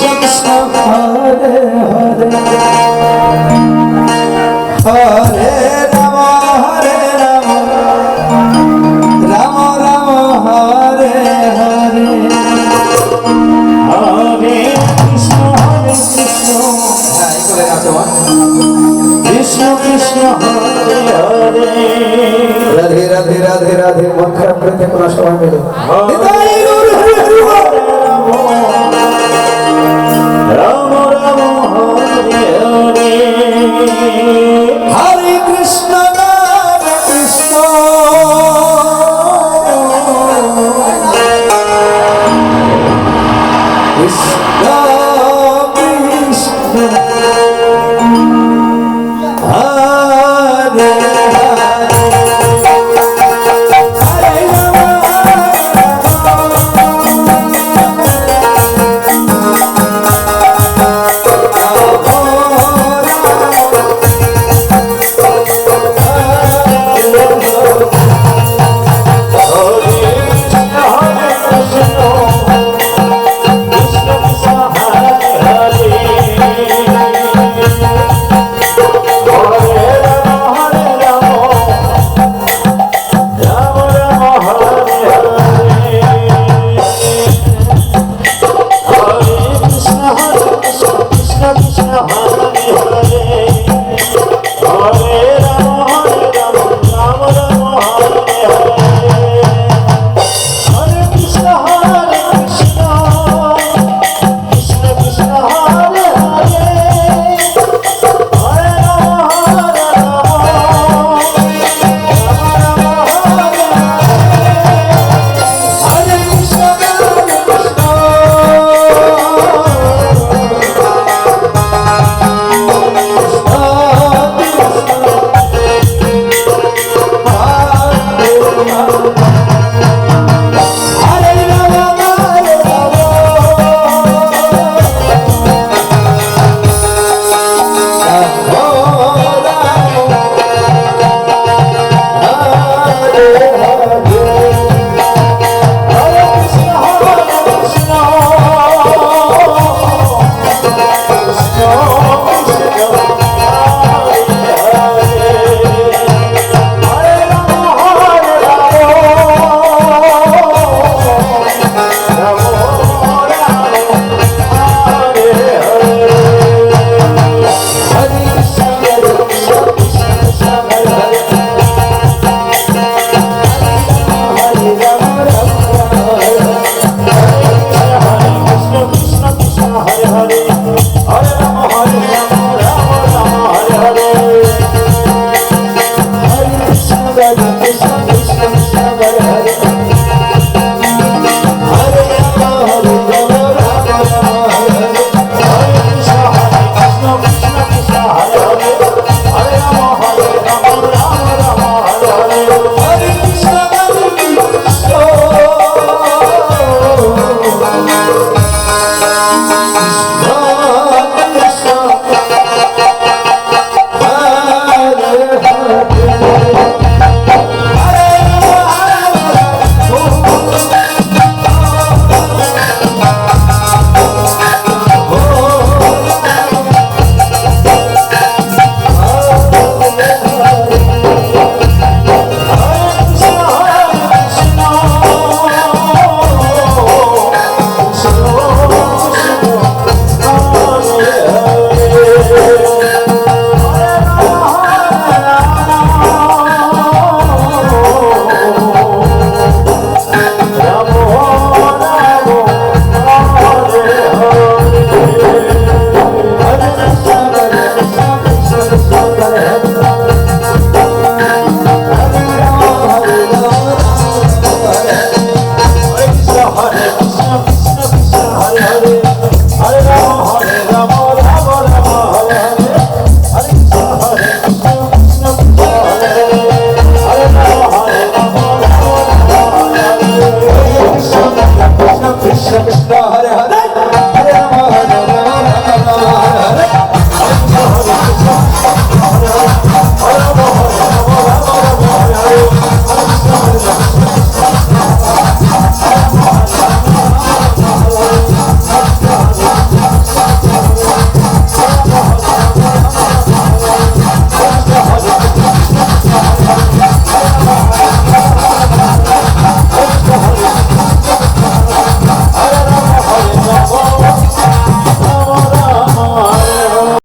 কৃষ্ণ কৃষ্ণ হরে হরে হরে রাম হরে রাম রাম রাম হরে হরে হরে কৃষ্ণ হরে কৃষ্ণ হ্যাঁ। কৃষ্ণ কৃষ্ণ হরে হরে রাধে রাধে রাধে রাধে মন খারাপ করে থেকো না সবাই মিলে